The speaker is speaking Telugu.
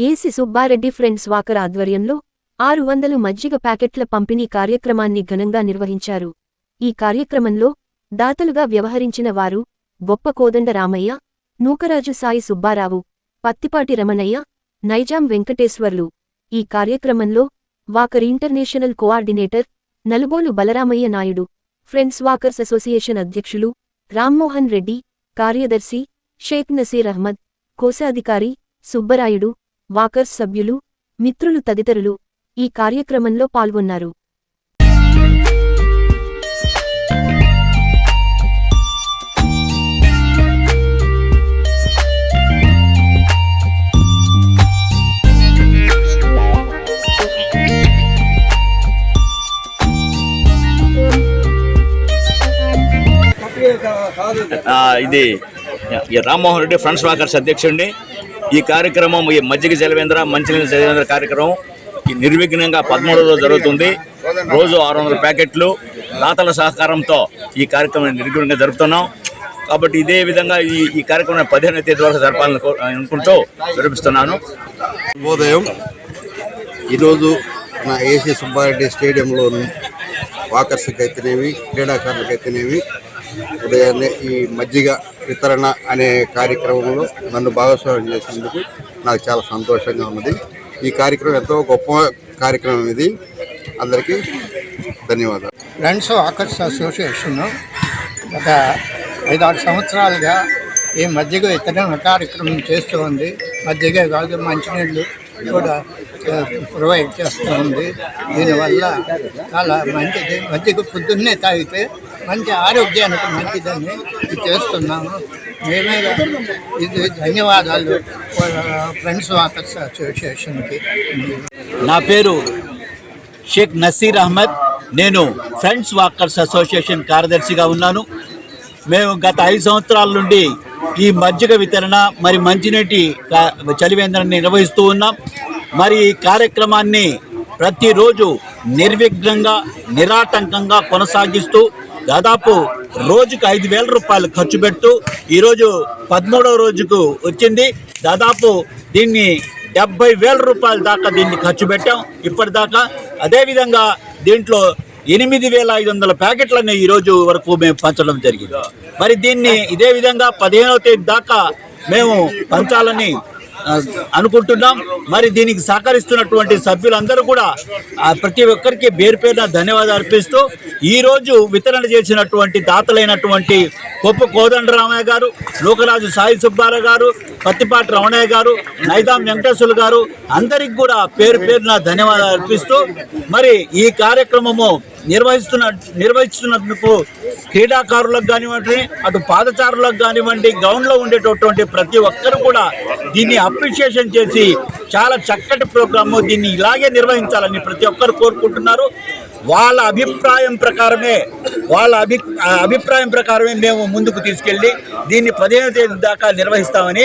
ఏసి సుబ్బారెడ్డి ఫ్రెండ్స్ వాకర్ ఆధ్వర్యంలో ఆరు వందలు మజ్జిగ ప్యాకెట్ల పంపిణీ కార్యక్రమాన్ని ఘనంగా నిర్వహించారు. ఈ కార్యక్రమంలో దాతలుగా వ్యవహరించిన వారు గొప్ప కోదండ రామయ్య నూకరాజు సాయి సుబ్బారావు పత్తిపాటి రమణయ్య నైజాం వెంకటేశ్వర్లు. ఈ కార్యక్రమంలో walker international coordinator Nalubolu Balaramaiah Naidu friends walkers association అధ్యక్షులు రామ్మోహన్ రెడ్డి కార్యదర్శి షేక్ నసీర్ అహ్మద్ కోశాధికారి సుబ్బరాయుడు వాకర్స్ సభ్యులు మిత్రులు తదితరులు ఈ కార్యక్రమంలో పాల్గొన్నారు. ఇది రామ్మోహన్ రెడ్డి ఫ్రెండ్స్ వాకర్స్ అధ్యక్షుడిని. ఈ కార్యక్రమం ఈ మజ్జిగ జలవేంద్ర మంచినీళ్ళ జలవేంద్ర కార్యక్రమం ఈ నిర్విఘ్నంగా పదమూడు రోజు జరుగుతుంది. రోజు ఆరు వందల ప్యాకెట్లు దాతల సహకారంతో ఈ కార్యక్రమం నిర్విఘ్నంగా జరుపుతున్నాం. కాబట్టి ఇదే విధంగా ఈ ఈ కార్యక్రమం పదిహేను తేదీ వరకు జరపాలని అనుకుంటూ జరిపిస్తున్నాను శుభోదయం. ఈరోజు నా ఏసీ సుబ్బారెడ్డి స్టేడియంలో వాకర్స్కి అయితేనేవి క్రీడాకారులకు అయితేనేవి ఉదయాన్నే ఈ మజ్జిగ వితరణ అనే కార్యక్రమంలో నన్ను భాగస్వామ్యం చేసినందుకు నాకు చాలా సంతోషంగా ఉన్నది. ఈ కార్యక్రమం ఎంతో గొప్ప కార్యక్రమం ఇది. అందరికీ ధన్యవాదాలు. ఫ్రెండ్స్ ఆకర్ష అసోసియేషన్ గత ఐదారు సంవత్సరాలుగా ఈ మధ్యగా వితరణ కార్యక్రమం చేస్తూ ఉంది. మధ్యగా కాదు మంచినీళ్ళు కూడా ప్రొవైడ్ చేస్తూ ఉంది. దీనివల్ల చాలా మంచిది. మధ్యగా పొద్దున్నే తాగితే మంచి ఆరోగ్యానికి మంచిదని చేస్తున్నాము. మేమే ఇది ధన్యవాదాలు ఫ్రెండ్స్ వాకర్స్ అసోసియేషన్కి. నా పేరు షేక్ నసీర్ అహ్మద్. నేను ఫ్రెండ్స్ వాకర్స్ అసోసియేషన్ కార్యదర్శిగా ఉన్నాను. మేము గత ఐదు సంవత్సరాల నుండి ఈ మజ్జిగ వితరణ మరి మంచినీటి చలివేంద్రాన్ని నిర్వహిస్తూ ఉన్నాం. మరి ఈ కార్యక్రమాన్ని ప్రతిరోజు నిర్విఘ్నంగా నిరాటంకంగా కొనసాగిస్తూ దాదాపు రోజుకు ఐదు వేల రూపాయలు ఖర్చు పెడుతూ ఈరోజు పదమూడవ రోజుకు వచ్చింది. దాదాపు దీన్ని డెబ్బై వేల రూపాయల దాకా దీన్ని ఖర్చు పెట్టాం. ఇప్పటిదాకా అదేవిధంగా దీంట్లో ఎనిమిది వేల ఐదు వందల ప్యాకెట్లను ఈరోజు వరకు మేము పంచడం జరిగింది. మరి దీన్ని ఇదే విధంగా పదిహేనవ తేదీ దాకా మేము పంచాలని అనుకుంటున్నాం. మరి దీనికి సహకరిస్తున్నటువంటి సభ్యులందరూ కూడా ప్రతి ఒక్కరికి పేరు పేరున ధన్యవాదాలు అర్పిస్తూ ఈరోజు వితరణ చేసినటువంటి దాతలైనటువంటి కొప్పు కోదండరామయ్య గారు లోకరాజు సాయి సుబ్బారావు గారు పత్తిపాటి రమణయ్య గారు నైదాం వెంకటేశ్వర గారు అందరికి కూడా పేరు పేరున ధన్యవాదాలు అర్పిస్తూ మరి ఈ కార్యక్రమము నిర్వహిస్తున్న నిర్వహిస్తున్నందుకు క్రీడాకారులకు కానివ్వండి అటు పాదచారులకు కానివ్వండి గ్రౌండ్లో ఉండేటటువంటి ప్రతి ఒక్కరు కూడా దీన్ని అప్రిషియేషన్ చేసి చాలా చక్కటి ప్రోగ్రాము దీన్ని ఇలాగే నిర్వహించాలని ప్రతి ఒక్కరు కోరుకుంటున్నారు. వాళ్ళ అభిప్రాయం ప్రకారమే వాళ్ళ అభి అభిప్రాయం ప్రకారమే మేము ముందుకు తీసుకెళ్ళి దీన్ని పదిహేను తేదీ దాకా నిర్వహిస్తామని